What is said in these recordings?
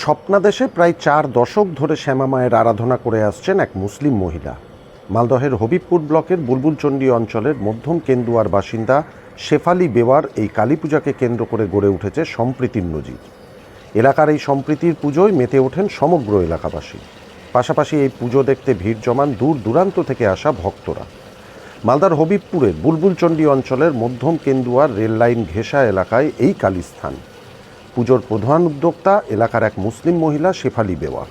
স্বপ্নাদেশে প্রায় চার দশক ধরে শ্যামা মায়ের আরাধনা করে আসছেন এক মুসলিম মহিলা। মালদহের হবিবপুর ব্লকের বুলবুলচণ্ডী অঞ্চলের মধ্যম কেন্দুয়ার বাসিন্দা শেফালি বেওয়ার এই কালী পূজাকে কেন্দ্র করে গড়ে উঠেছে সম্প্রীতির নজির এলাকার এই সম্প্রীতির পুজোয় মেতে ওঠেন সমগ্র এলাকাবাসী। পাশাপাশি এই পুজো দেখতে ভিড় জমান দূর দূরান্ত থেকে আসা ভক্তরা। মালদার হবিবপুরের বুলবুলচণ্ডী অঞ্চলের মধ্যম কেন্দুয়ার রেললাইন ঘেঁষা এলাকায় এই কালীস্থান। পুজোর প্রধান উদ্যোক্তা এলাকার এক মুসলিম মহিলা শেফালি বেওয়া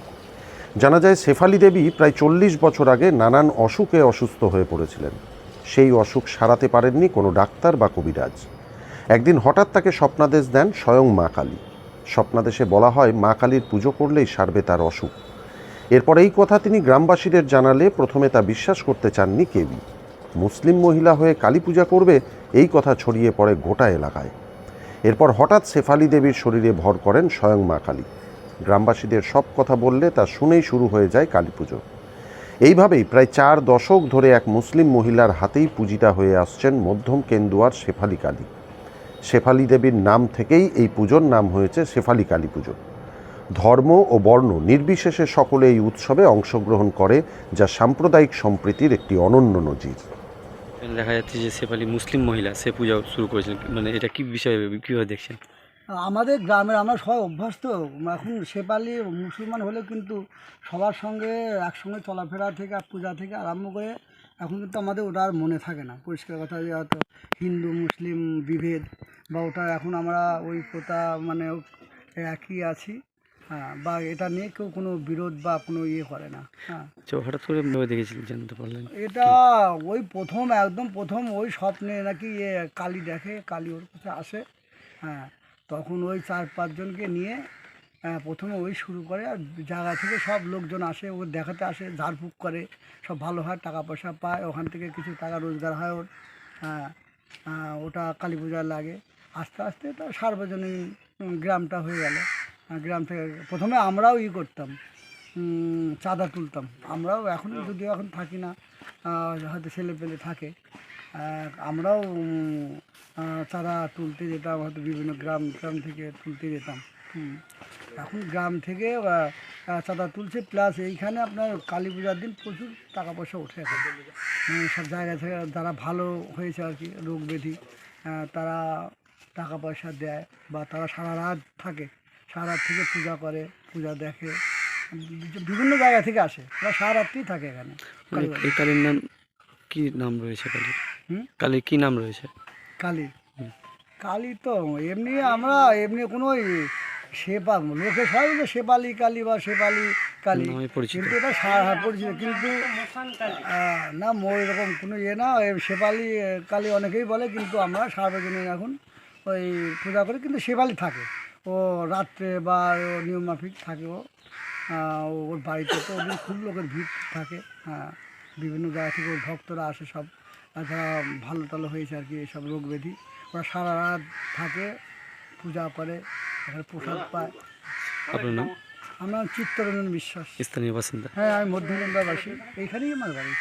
জানা যায়, শেফালি দেবী প্রায় চল্লিশ বছর আগে নানান অসুখে অসুস্থ হয়ে পড়েছিলেন। সেই অসুখ সারাতে পারেননি কোনো ডাক্তার বা কবিরাজ। একদিন হঠাৎ তাকে স্বপ্নাদেশ দেন স্বয়ং মা কালী। স্বপ্নাদেশে বলা হয়, মা কালীর পুজো করলেই সারবে তার অসুখ। এরপর এই কথা তিনি গ্রামবাসীদের জানালে প্রথমে তা বিশ্বাস করতে চাননি কেউই। মুসলিম মহিলা হয়ে কালী পূজা করবে, এই কথা ছড়িয়ে পড়ে গোটা এলাকায়। এরপর হঠাৎ শেফালি দেবীর শরীরে ভর করেন স্বয়ং মা কালী। গ্রামবাসীদের সব কথা বললে তা শুনেই শুরু হয়ে যায় কালী পুজো। এইভাবেই প্রায় চার দশক ধরে এক মুসলিম মহিলার হাতেই পূজিতা হয়ে আসছেন মধ্যম কেন্দুয়ার শেফালি কালী। শেফালি দেবীর নাম থেকেই এই পুজোর নাম হয়েছে শেফালি কালী পুজো। ধর্ম ও বর্ণ নির্বিশেষে সকলে এই উৎসবে অংশগ্রহণ করে, যা সাম্প্রদায়িক সম্প্রীতির একটি অনন্য নজির। এখানে দেখা যাচ্ছে যে শেফালি মুসলিম মহিলা, সে পূজা শুরু করেছেন। মানে এটা কি বিষয়ে কীভাবে দেখছেন? আমাদের গ্রামের আমরা সবাই অভ্যস্ত। এখন সেপালি মুসলমান হলেও কিন্তু সবার সঙ্গে একসঙ্গে চলাফেরা থেকে, পূজা থেকে আরম্ভ করে এখন কিন্তু আমাদের ওটা আর মনে থাকে না। পরিষ্কার কথা যে হয়তো হিন্দু, মুসলিম বিভেদ বা ওটা এখন আমরা ওই প্রথা মানে একই আছি। হ্যাঁ বা এটা নিয়ে কেউ কোনো বিরোধ বা কোনো ইয়ে করে না হ্যাঁ। তো হঠাৎ করে দেখেছিলেন জানতে পারলেন। এটা ওই প্রথম একদম প্রথম ওই স্বপ্নে নাকি ইয়ে কালী দেখে কালী ওর কাছে আসে হ্যাঁ। তখন ওই চার পাঁচজনকে নিয়ে আহ, প্রথমে ওই শুরু করে আর জায়গা থেকে সব লোকজন আসে ও দেখাতে আসে ঝাড়ফুঁক করে সব ভালো হয় টাকা পয়সা পায় ওখান থেকে কিছু টাকা রোজগার হয় ওর হ্যাঁ আহ, ওটা কালী পূজায় লাগে। আস্তে আস্তে তো সার্বজনীন গ্রামটা হয়ে গেল। গ্রাম থেকে। প্রথমে আমরাও ই করতাম চাঁদা তুলতাম। আমরাও এখন যদিও এখন থাকি না হয়তো ছেলে পেলে থাকে। আমরাও চাঁদা তুলতে যেতাম, হয়তো বিভিন্ন গ্রাম গ্রাম থেকে তুলতে যেতাম। এখন গ্রাম থেকে চাঁদা তুলছে, প্লাস এইখানে আপনার কালী পূজার দিন প্রচুর টাকা পয়সা ওঠে এখন। সব জায়গা থেকে যারা ভালো হয়েছে আর কি, রোগ ব্যাধি তারা টাকা পয়সা দেয় বা তারা সারা রাত থাকে। সারা থেকে পূজা করে পূজা দেখে বিভিন্ন জায়গা থেকে আসে। ওরা সারা রাত্রিই থাকে এখানে। কালী এই কালীর নাম কি নাম রয়েছে কালীর? কালীর কি নাম রয়েছে? কালী কালী তো এমনি আমরা এমনি কোনো সেপা লোকে সবাই বলে শেপালি কালী বা শেপালি কালী। কিন্তু এটা সারা পরিচিত। কিন্তু না এরকম কোনো ইয়ে না। শেপালি কালী অনেকেই বলে কিন্তু আমরা সার্বজনীন এখন ওই পূজা করি। কিন্তু শেপালি থাকে। ও রাত্রে বা ও নিয়ম মাফিক থাকে ও। ওর বাড়িতে তো ওদের খুব লোকের ভিড় থাকে। হ্যাঁ বিভিন্ন জায়গা থেকে ওর ভক্তরা আসে সব। যারা ভালো টালো হয়েছে আর কি এসব রোগ ব্যাধি। ওরা সারা রাত থাকে পূজা করে এখানে প্রসাদ পায়। আপনার নাম? আমার চিত্তরঞ্জন বিশ্বাস। স্থানীয় বাসিন্দা। হ্যাঁ আমি মধ্যমন্দাবাসী এইখানেই আমার বাড়ি।